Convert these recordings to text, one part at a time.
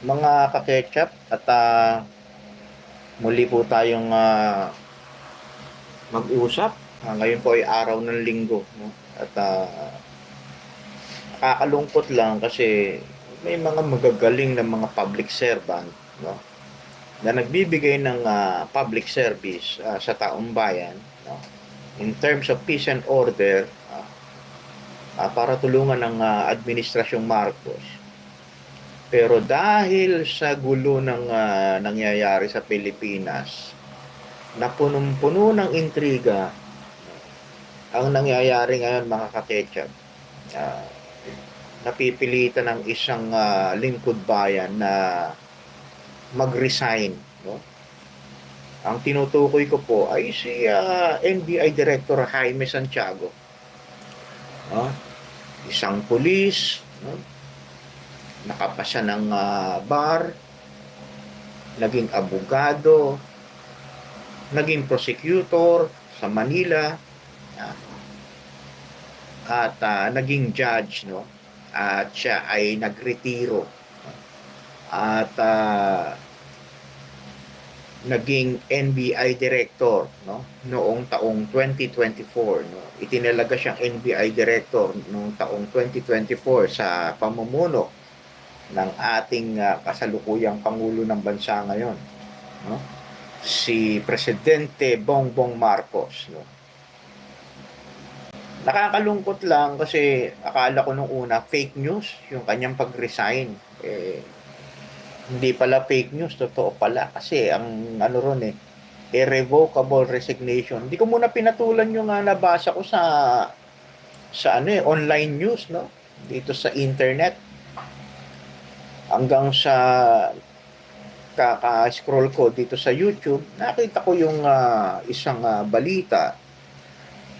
mga kaketchup at ah, muli po tayong ah, mag-usap. Ah, ngayon po ay araw ng linggo. No? At ah, nakakalungkot lang kasi may mga magagaling na mga public servant no? na nagbibigay ng ah, public service ah, sa taong bayan no? in terms of peace and order ah, ah, para tulungan ng ah, administrasyong Marcos. Pero dahil sa gulo ng ah, nangyayari sa Pilipinas, na punong-puno ng intriga, ang nangyayari ngayon mga kaketchup, ah, napipilitan ng isang ah, lingkod bayan na mag-resign. No? Ang tinutukoy ko po ay si ah, NBI Director Jaime Santiago. No? Isang pulis, no? Nakapasa ng ah, bar, naging abogado, naging prosecutor sa Manila, ah, at ah, naging judge, no? At siya ay nagretiro. At ah, naging NBI director, no? Noong taong 2024, no? Itinalaga siyang NBI director noong taong 2024 sa pamumuno ng ating ah, kasalukuyang pangulo ng bansa ngayon, no? Si Presidente Bongbong Marcos, no? Nakakalungkot lang kasi akala ko nung una fake news yung kanyang pag-resign. Eh, hindi pala fake news, totoo pala. Kasi ang ano ron eh, irrevocable resignation. Hindi ko muna pinatulan yung uh, nabasa ko sa sa ano eh, online news, no? Dito sa internet. Hanggang sa kaka-scroll ko dito sa YouTube, nakita ko yung ah, isang ah, balita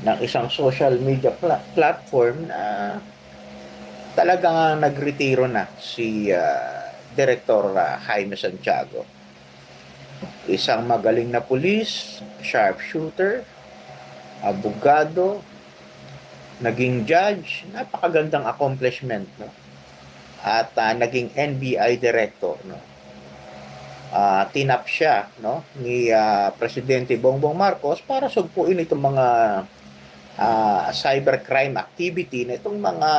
ng isang social media pla- platform na talagang nagretiro na si ah, Director ah, Jaime Santiago. Isang magaling na pulis, sharpshooter, abogado, naging judge, napakagandang accomplishment, no? At ah, naging NBI director, no? Ah, tinap siya, no, ni ah, Presidente Bongbong Marcos para sugpuin itong mga ah, cybercrime activity na itong mga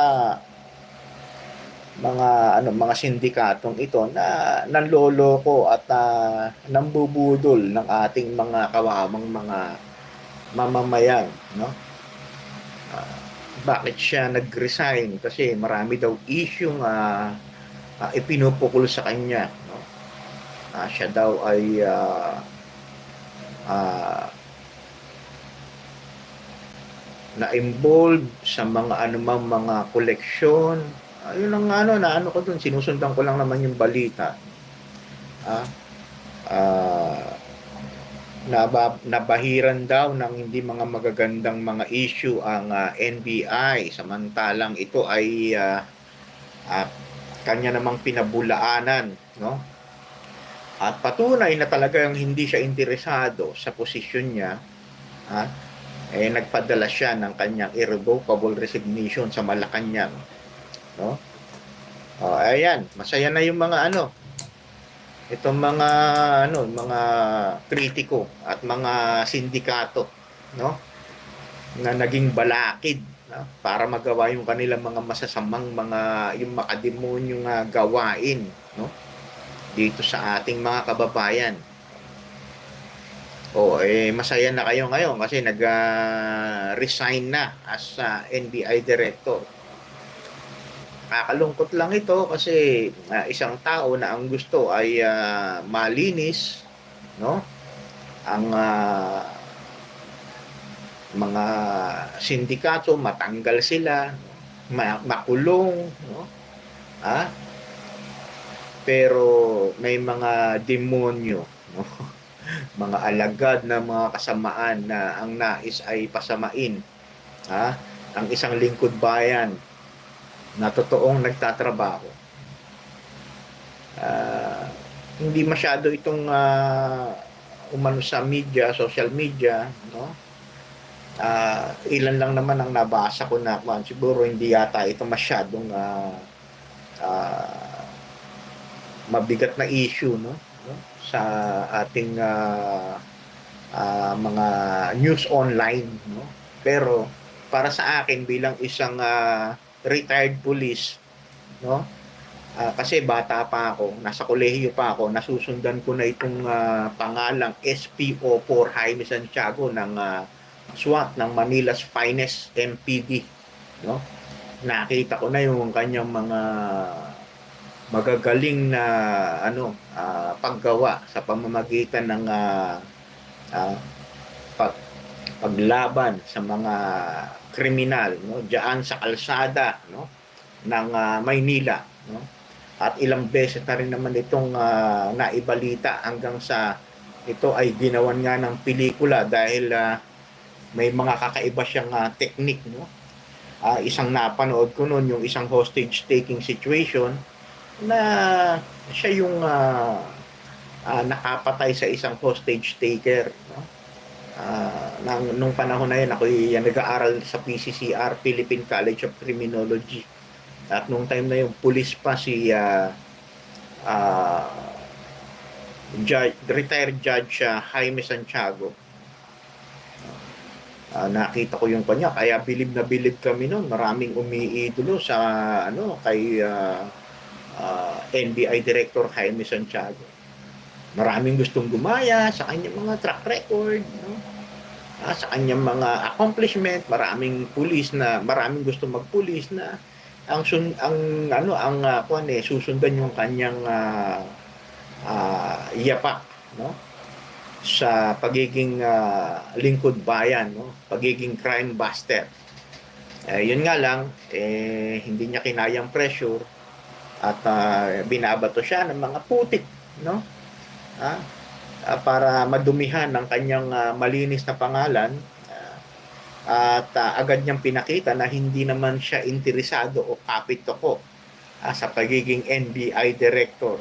mga ano mga sindikatong ito na nanloloko at uh, nambubudol ng ating mga kawawang mga mamamayan no Ah, bakit siya nag-resign kasi marami daw issue nga uh, ipinupukol sa kanya no Ah, siya daw ay ah, ah, na-involved sa mga anumang mga koleksyon. Ayun ang ano, na ano ko dun, sinusundan ko lang naman yung balita. Ah, ah, naba, nabahiran daw ng hindi mga magagandang mga issue ang ah, NBI samantalang ito ay ah, ah, kanya namang pinabulaanan no? At patunay na talagang hindi siya interesado sa posisyon niya ha? Eh nagpadala siya ng kanyang irrevocable resignation sa Malacanang no? Oh ayan masaya na yung mga ano itong mga ano mga kritiko at mga sindikato no na naging balakid no? para magawa yung kanilang mga masasamang mga yung makademonyong uh, gawain no dito sa ating mga kababayan Oh, eh masaya na kayo ngayon kasi nag-resign na as uh, NBI director. Kakalungkot lang ito kasi uh, isang tao na ang gusto ay uh, malinis, no? Ang uh, mga sindikato matanggal sila, ma- makulong, no? Ha? Pero may mga demonyo, no? mga alagad na mga kasamaan na ang nais ay pasamain ha ang isang lingkod bayan na totoong nagtatrabaho. Uh, hindi masyado itong uh, umano sa media social media no? Uh, ilan lang naman ang nabasa ko na man siguro hindi yata ito masyadong uh, uh, mabigat na issue no, no? Sa ating ah, ah, mga news online no. Pero para sa akin bilang isang ah, retired police no? Ah, kasi bata pa ako, nasa kolehiyo pa ako, nasusundan ko na itong ah, pangalang SPO4 Jaime Santiago ng ah, SWAT ng Manila's finest MPD no? Nakita ko na yung kanyang mga magagaling na ano ah, paggawa sa pamamagitan ng ah, ah, pag, paglaban sa mga kriminal no? Diyan sa kalsada no? Ng ah, Maynila no? At ilang beses na rin naman itong ah, naibalita hanggang sa ito ay ginawan nga ng pelikula dahil ah, may mga kakaiba siyang ah, technique no? Ah, isang napanood ko noon yung isang hostage taking situation na siya yung ah, ah, nakapatay sa isang hostage taker no? Ah, nang nung panahon na yun ako nag-aaral sa PCCR Philippine College of Criminology. At nung time na yung police pa si ah, ah, judge, retired judge ah, Jaime Santiago. Ah, nakita ko yung kanya kaya bilib na bilib kami noon maraming umiidolo sa ano kay ah, ah, NBI Director Jaime Santiago. Maraming gustong gumaya sa kanyang mga track record no? Ah, sa kanyang mga accomplishment maraming pulis na maraming gusto magpulis na ang sun, ang ano ang uh, kuan eh susundan yung kanyang ah, ah, yapak no sa pagiging ah, lingkod bayan, no? pagiging crime buster. Eh, yun nga lang, eh, hindi niya kinayang pressure at ah, binabato siya ng mga putik, no? Ah, ah, para madumihan ng kanyang ah, malinis na pangalan ah, at ah, agad niyang pinakita na hindi naman siya interesado o kapit ko sa pagiging NBI director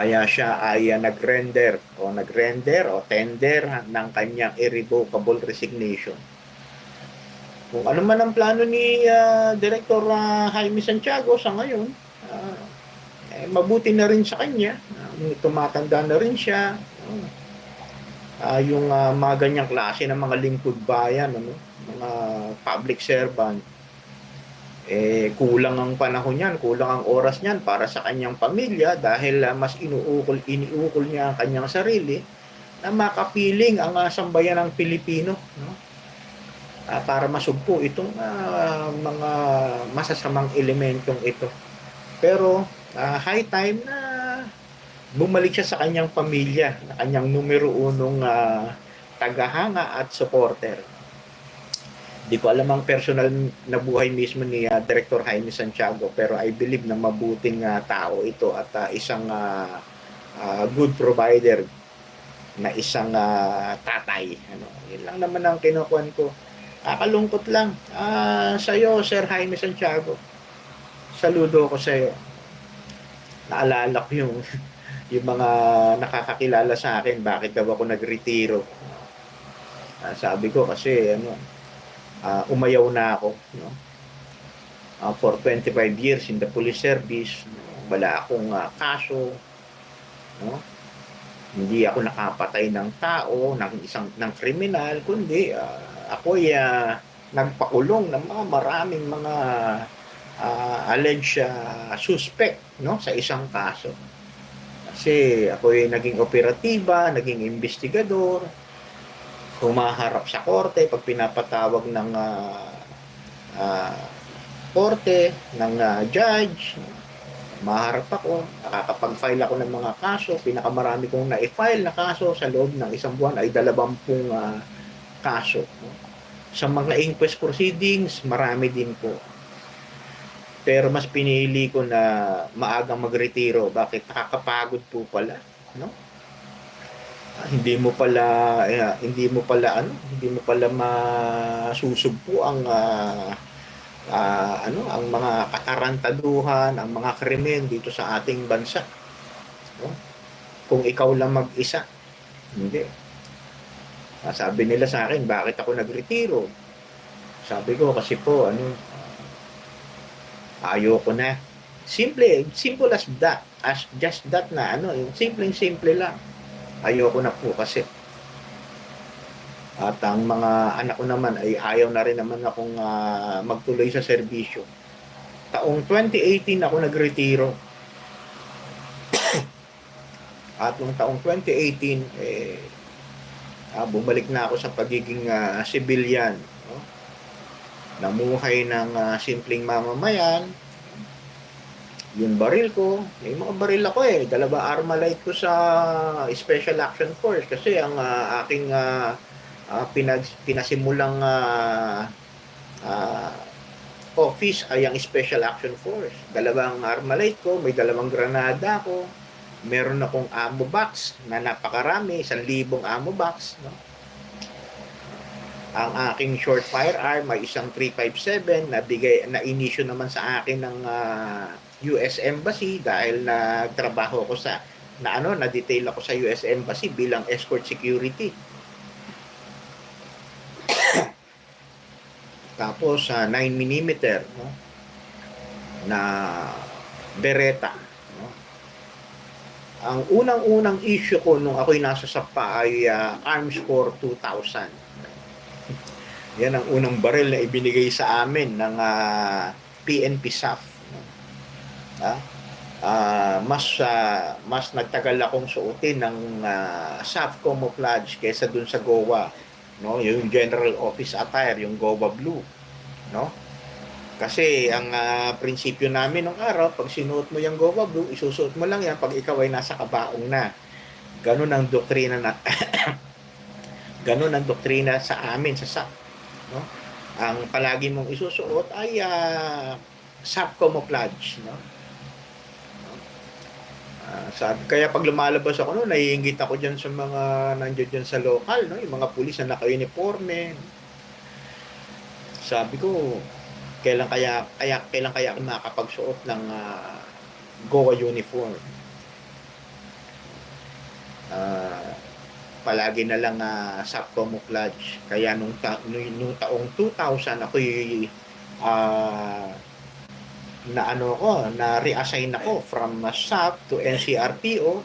kaya siya ay uh, nag-render o nag-render o tender ng kanyang irrevocable resignation. Kung ano man ang plano ni uh, Director uh, Jaime Santiago sa ngayon, uh, eh, mabuti na rin sa kanya. Uh, tumatanda na rin siya. Uh, yung uh, mga ganyang klase ng mga lingkod bayan, ano, mga public servant, eh kulang ang panahon niyan, kulang ang oras niyan para sa kanyang pamilya dahil uh, mas inuukol iniukol niya ang kanyang sarili na makapiling ang uh, sambayan ng Pilipino no? Uh, para masugpo itong uh, mga masasamang elementong ito. Pero uh, high time na bumalik siya sa kanyang pamilya na kanyang numero unong uh, tagahanga at supporter Di ko alam ang personal na buhay mismo ni uh, Director Jaime Santiago pero I believe na mabuting uh, tao ito at uh, isang uh, uh, good provider na isang uh, tatay. Ano, yun lang naman ang kinukuhan ko. Kakalungkot lang. Uh, sa'yo, Sir Jaime Santiago. Saludo ko sa'yo. Naalala ko yung, yung mga nakakakilala sa akin, bakit daw ako nagretiro. Uh, sabi ko kasi, ano, uh, umayaw na ako no? Uh, for 25 years in the police service wala akong uh, kaso no? Hindi ako nakapatay ng tao ng isang ng kriminal kundi uh, ako ay uh, nagpakulong ng mga maraming mga uh, alleged uh, suspect no? Sa isang kaso kasi ako ay naging operatiba, naging investigador, humaharap sa korte pag pinapatawag ng uh, uh, korte ng uh, judge. Maharap ako nakakapag-file ako ng mga kaso. Pinakamarami kong na-file na kaso sa loob ng isang buwan ay dalawampung uh, kaso. Sa mga inquest proceedings marami din po pero mas pinili ko na maagang magretiro. Bakit? Nakakapagod po pala no? Hindi mo pala uh, hindi mo pala ano hindi mo pala masusugpo ang uh, uh, ano ang mga katarantaduhan ang mga krimen dito sa ating bansa no? kung ikaw lang mag-isa. Hindi. Uh, sabi nila sa akin bakit ako nagretiro? Sabi ko kasi po ano ayoko na Simple, simple as that. As just that na ano, yung simpleng simple lang. Ayoko na po kasi. At ang mga anak ko naman ay ayaw na rin naman akong ah, magtuloy sa serbisyo. Taong 2018 ako nagretiro. At nung taong 2018, eh, ah, bumalik na ako sa pagiging ah, civilian. No? Namuhay ng ah, simpleng mamamayan. Yung baril ko, may mga baril ako eh. Dalawa Armalite ko sa Special Action Force kasi ang ah, aking ah, ah, pinag, pinasimulang ah, ah, office ay ang Special Action Force. Dalawang Armalite ko, may dalawang granada ko, meron akong ammo box na napakarami, isang libong ammo box. No? Ang aking short firearm ay isang 357 na bigay na inisyo naman sa akin ng ah, US Embassy dahil nagtrabaho ako sa na ano na detail ako sa US Embassy bilang escort security. Tapos sa 9 mm no? na Beretta no? Ang unang-unang issue ko nung ako'y nasa SAPA ay ah, Arms Corps 2000. Yan ang unang baril na ibinigay sa amin ng ah, PNP SAF. No? Ah, ah, mas ah, mas nagtagal akong suotin ng ah, SAF camouflage kaysa dun sa Goa. No, yung General Office attire, yung Goa Blue. No? Kasi ang ah, prinsipyo namin nung araw, pag sinuot mo yung Goa Blue, isusuot mo lang yan pag ikaw ay nasa kabaong na. Ganun ang doktrina na ganun ang doktrina sa amin sa SAP. No? Ang palagi mong isusuot ay uh, SAP camouflage. No? Ah, sabi, kaya pag lumalabas ako noon, naiingit ako diyan sa mga nandiyan diyan sa local, no? Yung mga pulis na naka-uniforme. Sabi ko, kailan kaya kaya kailan kaya ako makakapagsuot ng ah, Goa uniform. Ah, palagi na lang uh, sa camouflage. Kaya nung, ta- nung, taong 2000 ako uh, na ano ko, na reassign ako from uh, SAP to NCRPO.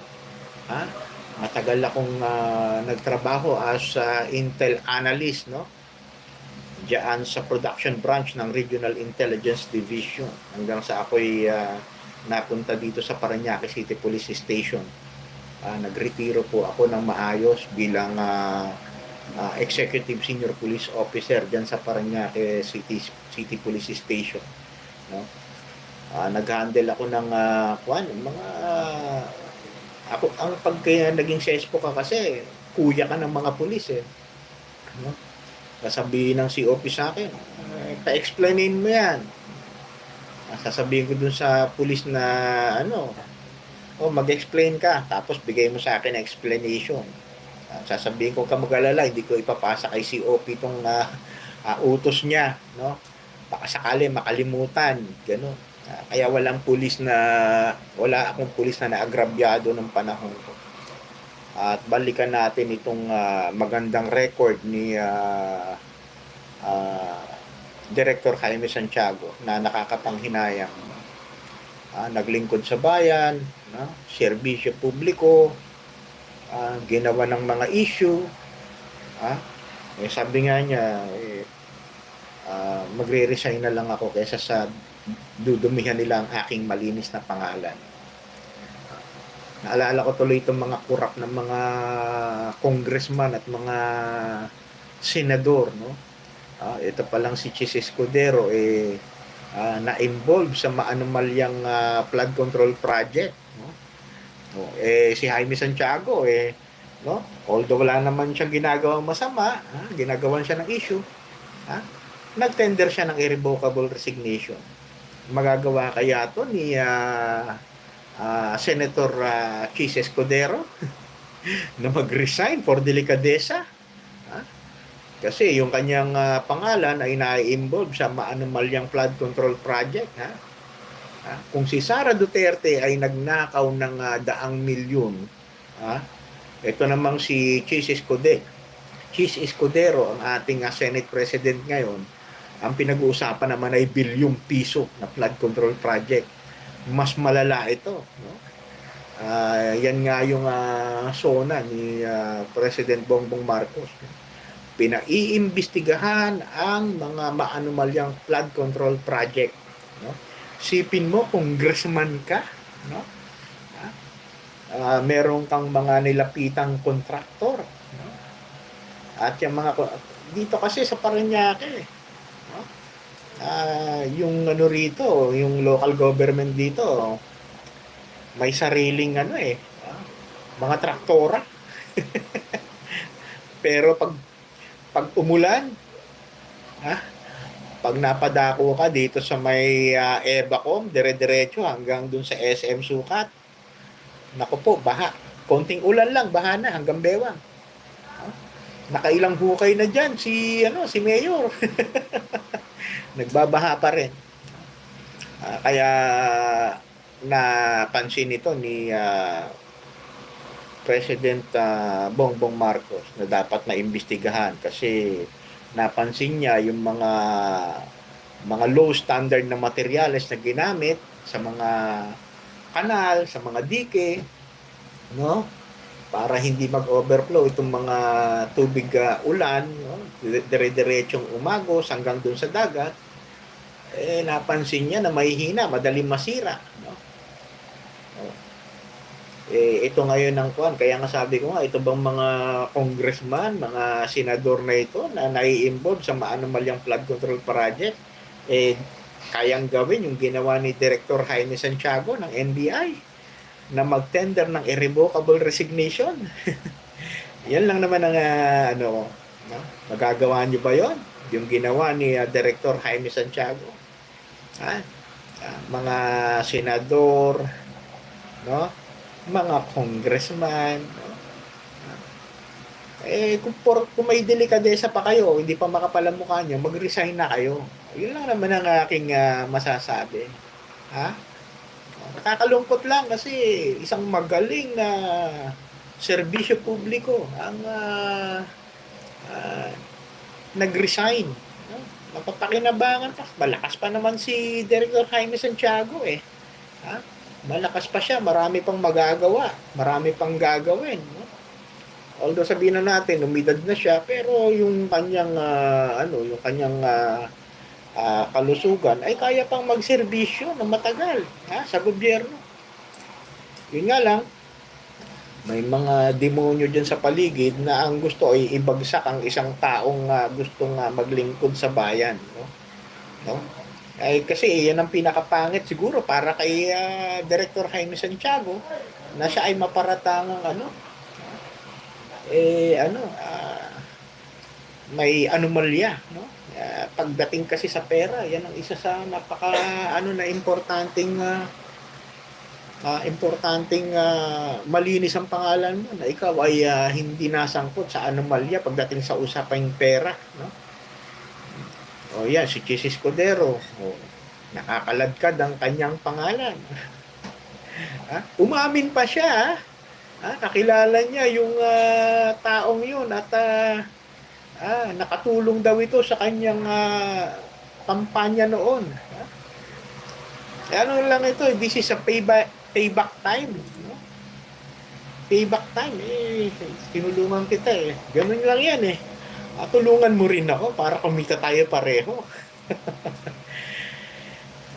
Ha? Matagal akong uh, nagtrabaho as uh, Intel analyst, no? Diyan sa production branch ng Regional Intelligence Division hanggang sa ako'y uh, napunta dito sa Parañaque City Police Station. Uh, nagretiro po ako ng maayos bilang uh, uh, Executive Senior Police Officer diyan sa Parañaque City City Police Station, no? Uh, nag-handle ako ng uh, kwan, mga uh, ako ang pag kaya naging sespo ka kasi kuya ka ng mga pulis eh. No? Sasabihin ng COP sa akin, eh, pa-explainin mo yan. Sasabihin ko dun sa pulis na ano, o mag-explain ka, tapos bigay mo sa akin explanation. Uh, sasabihin ko ka mag-alala, hindi ko ipapasa kay COP itong uh, uh, utos niya, no? Baka sakali makalimutan, gano'n. Uh, kaya walang pulis na, wala akong pulis na naagrabyado ng panahon ko. At balikan natin itong uh, magandang record ni uh, uh, Director Jaime Santiago na nakakapanghinayang uh, naglingkod sa bayan, no? serbisyo publiko, uh, ginawa ng mga issue. Uh, eh, sabi nga niya, eh, uh, magre-resign na lang ako kaysa sa dudumihan nila ang aking malinis na pangalan. Naalala ko tuloy itong mga kurap ng mga congressman at mga senador, no? Uh, ito pa lang si Chis Escudero, eh, uh, na-involve sa maanumalyang uh, flood control project. No? No, eh, si Jaime Santiago, eh, no? although wala naman siyang ginagawang masama, ha? ginagawan siya ng issue, ha? nag-tender siya ng irrevocable resignation. Magagawa kaya to ni uh, uh, Senator uh, Chis Escudero na mag-resign for delikadesa? Kasi yung kanyang uh, pangalan ay na-involve sa maanumalyang flood control project. Ha? ha? Kung si Sara Duterte ay nagnakaw ng uh, daang milyon, ha? ito namang si Chis Escudero, Chis Escudero, ang ating uh, Senate President ngayon, ang pinag-uusapan naman ay bilyong piso na flood control project. mas malala ito. No? Ah, yan nga yung ah, sona ni ah, President Bongbong Marcos. Pinaiimbestigahan ang mga maanumalyang flood control project. No? Sipin mo, congressman ka, no? Ah, meron kang mga nilapitang kontraktor. No? At yung mga dito kasi sa Parañaque, no? Ah, yung ano rito, yung local government dito, may sariling ano eh, mga traktora. Pero pag pag umulan, ha? Pag napadako ka dito sa may uh, Ebacom, dire-diretso hanggang dun sa SM Sukat. Nako po, baha. Konting ulan lang, baha na hanggang bewang. Ha? Nakailang hukay na dyan si ano si Mayor. Nagbabaha pa rin. Ah, kaya napansin ito ni ah, President ah, Bongbong Marcos na dapat maimbestigahan kasi napansin niya yung mga mga low standard na materyales na ginamit sa mga kanal, sa mga dike, no? Para hindi mag-overflow itong mga tubig ah, ulan, no? Dire-diretsong umagos hanggang doon sa dagat. Eh napansin niya na mahihina, madaling masira? Eh, ito ngayon ang kuan. Kaya nga sabi ko nga, ito bang mga congressman, mga senador na ito na nai-involve sa maanumalyang flood control project, eh, kayang gawin yung ginawa ni Director Jaime Santiago ng NBI na mag-tender ng irrevocable resignation. Yan lang naman ang ah, ano, no? magagawa niyo ba yon? Yung ginawa ni ah, Director Jaime Santiago. Ha? Ah, mga senador, no? Mga congressman. no? Eh, kung, por, kung may delikadesa pa kayo, hindi pa makapal ang mukha nyo, mag-resign na kayo. Yun lang naman ang aking ah, masasabi. Ha? Nakakalungkot lang kasi isang magaling na serbisyo publiko ang ah, ah, nag-resign. No? Mapapakinabangan pa. Malakas pa naman si Director Jaime Santiago eh. Ha? Malakas pa siya, marami pang magagawa, marami pang gagawin. No? Although sabihin na natin, umidad na siya, pero yung kanyang, ah, ano, yung kanyang ah, ah, kalusugan ay kaya pang magserbisyo ng matagal ha, sa gobyerno. Yun nga lang, may mga demonyo dyan sa paligid na ang gusto ay ibagsak ang isang taong ah, gustong ah, maglingkod sa bayan. No? No? Ay kasi yan ang pinakapangit siguro para kay ah, Director Jaime Santiago na siya ay maparatangang ano eh ano ah, may anomalya no? Ah, pagdating kasi sa pera yan ang isa sa napaka ano na importanteng ah, ah, importanteng ah, malinis ang pangalan mo na ikaw ay ah, hindi nasangkot sa anomalya pagdating sa usapang pera no o yan, si Chis Escudero. O, nakakaladkad ang kanyang pangalan. ha? Umamin pa siya. Ha? Kakilala niya yung ah, taong yun at ah, ah, nakatulong daw ito sa kanyang ah, kampanya noon. Ha? Eh, ano lang ito, this is a payback, payback time. No? Payback time. Eh, tinulungan kita eh. Ganun lang yan eh. Ah, tulungan mo rin ako para kumita tayo pareho.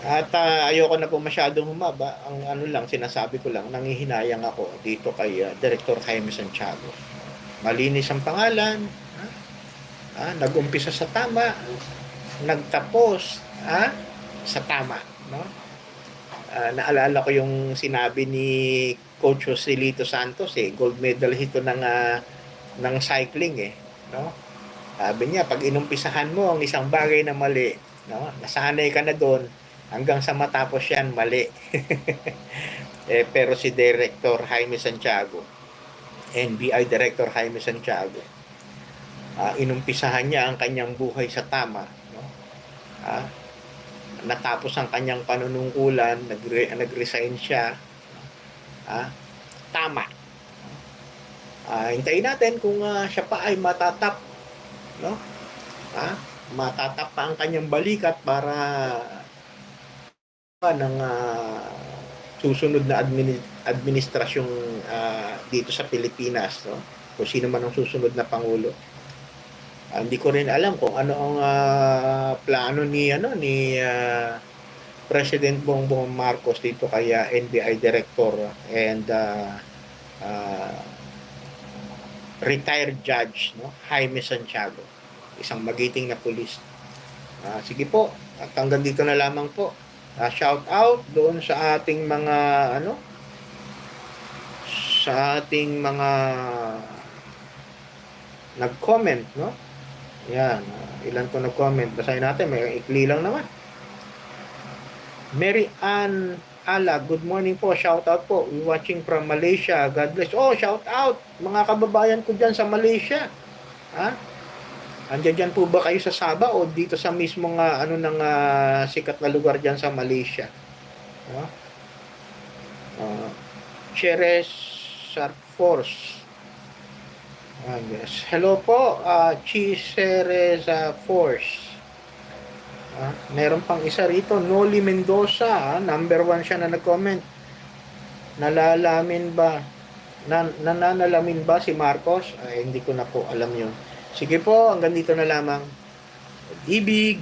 At ah, ayoko na po masyadong humaba. Ang ano lang, sinasabi ko lang, nangihinayang ako dito kay ah, Director Jaime Santiago. Malinis ang pangalan. Ha? Ah, nag-umpisa sa tama. Nagtapos ah, sa tama. No? Ah, naalala ko yung sinabi ni Coach Joselito Santos eh, gold medal ito ng ah, ng cycling eh, no? Sabi niya, pag inumpisahan mo ang isang bagay na mali, no? nasanay ka na doon, hanggang sa matapos yan, mali. eh, pero si Director Jaime Santiago, NBI Director Jaime Santiago, ah, inumpisahan niya ang kanyang buhay sa tama. No? Ah, natapos ang kanyang panunungkulan, nagre- nag-resign siya. Ah, tama. Ah, hintayin natin kung ah, siya pa ay matatap no? Ha? Matatap pa ang kanyang balikat para pa ng ah, susunod na admini- administrasyong ah, dito sa Pilipinas, no? Kung sino man ang susunod na pangulo. Ah, hindi ko rin alam kung ano ang ah, plano ni ano ni ah, President Bongbong Marcos dito kay ah, NBI Director and ah, ah, retired judge no Jaime Santiago isang magiting na pulis Ah, sige po at hanggang dito na lamang po Ah, shout out doon sa ating mga ano sa ating mga nag-comment no yan ah, ilan to nag-comment basahin natin may ikli lang naman Mary Ann Ala, good morning po. Shout out po. We watching from Malaysia. God bless. Oh, shout out mga kababayan ko diyan sa Malaysia. Ha? Andiyan dyan po ba kayo sa Sabah o dito sa mismong ah, ano ng ah, sikat na lugar diyan sa Malaysia? Ha? Uh, Cheres Force. Ah, yes. Hello po, uh, Cheres Force. Ah, meron pang isa rito, Noli Mendoza, ah, number one siya na nag-comment. Nalalamin ba, nan nananalamin ba si Marcos? Ay, hindi ko na po alam yun. Sige po, hanggang dito na lamang. Ibig,